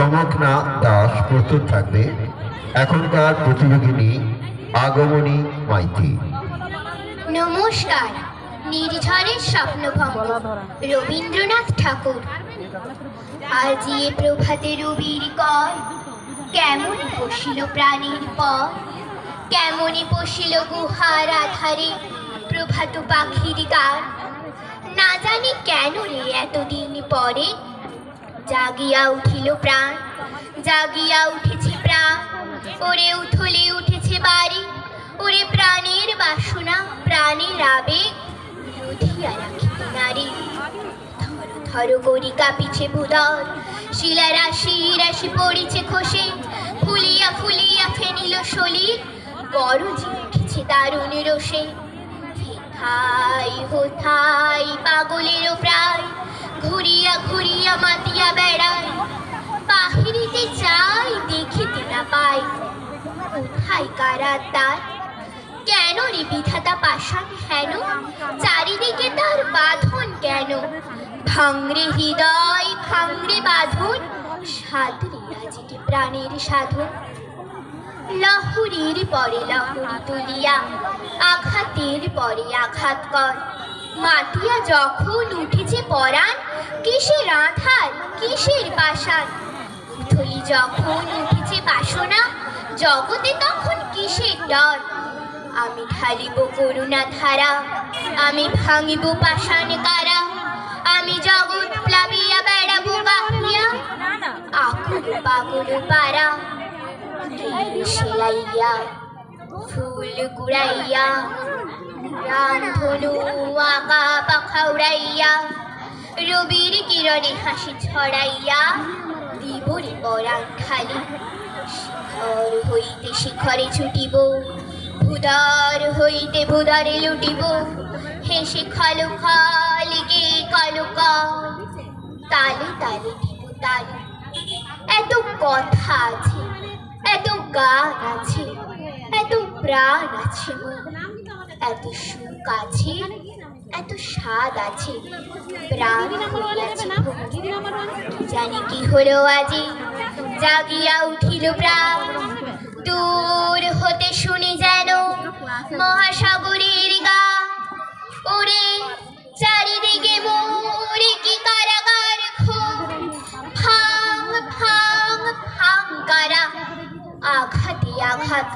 তমকনা দাস প্রস্তুত থাকবে। এখনকার প্রতিযোগিনী, আগমনী মাইতি। নমস্কার নির্ঝরের স্বপ্নভঙ্গ রবীন্দ্রনাথ ঠাকুর। আজ এ প্রভাতে রবির কর কেমন পশিল প্রাণীর পর কেমনই পশিল গুহার আধারে প্রভাত পাখির গান না জানি কেন রে এতদিন পরে জাগিয়া উঠিল প্রাণ, জাগিয়া উঠেছে প্রাণ। ওরে উঠলে উঠেছে বাড়ি, ওরে প্রাণের বাসনা, প্রাণের আবেগ নারী। শিলা রাশি রাশি পড়িছে ফুলিয়া ফুলিয়া ফেনিল উঠেছে পাগলেরও প্রায় কারা তার কেন রে বিধাতা পাষাণ হেন? চারিদিকে তার বাঁধন কেন? ভাঙরে হৃদয়, ভাঙরে বাঁধন। সাধরে প্রাণের সাধন। লহরীর পরে লহরী তুলিয়া, আঘাতের পরে আঘাত কর। মাতিয়া যখন উঠেছে পরাণ, কিসের আধার, কিসের পাষাণ? থলি যখন উঠেছে বাসনা জগতে তখন কিসের ডর? আমি ঢালিব করুণা ধারা, আমি ভাঙিব পাষাণ কারা, আমি জগৎ প্লাবিয়া বেড়াবো গাহিয়া আকুল পাগল পারা সেলাইয়া, ফুল কুড়াইয়া, রামধনু আঁকা পাখা উড়াইয়া, রবির কিরণে হাসি ছড়াইয়া দিবরে পরাণ খালি। শিখর হইতে শিখরে ছুটিব ভুদার হইতে ভুদারে লুটিব। হেসে খালো খালিকে কালো তালে তালে দিব তালে। এত কথা আছে, এত গান আছে, এত প্রাণ আছে। এত সুখ আছে, এত স্বাদ আছে। প্রাণ। কি জানি কি হলো আজি। জাগিয়া উঠিল প্রাণ দূর হতে শুনি যেন মহাসাগরের গা। ওরে চারিদিকে মোরে কি কারাগার ভাঙ ভাঙ ভাঙ কারা। আঘাতে আঘাত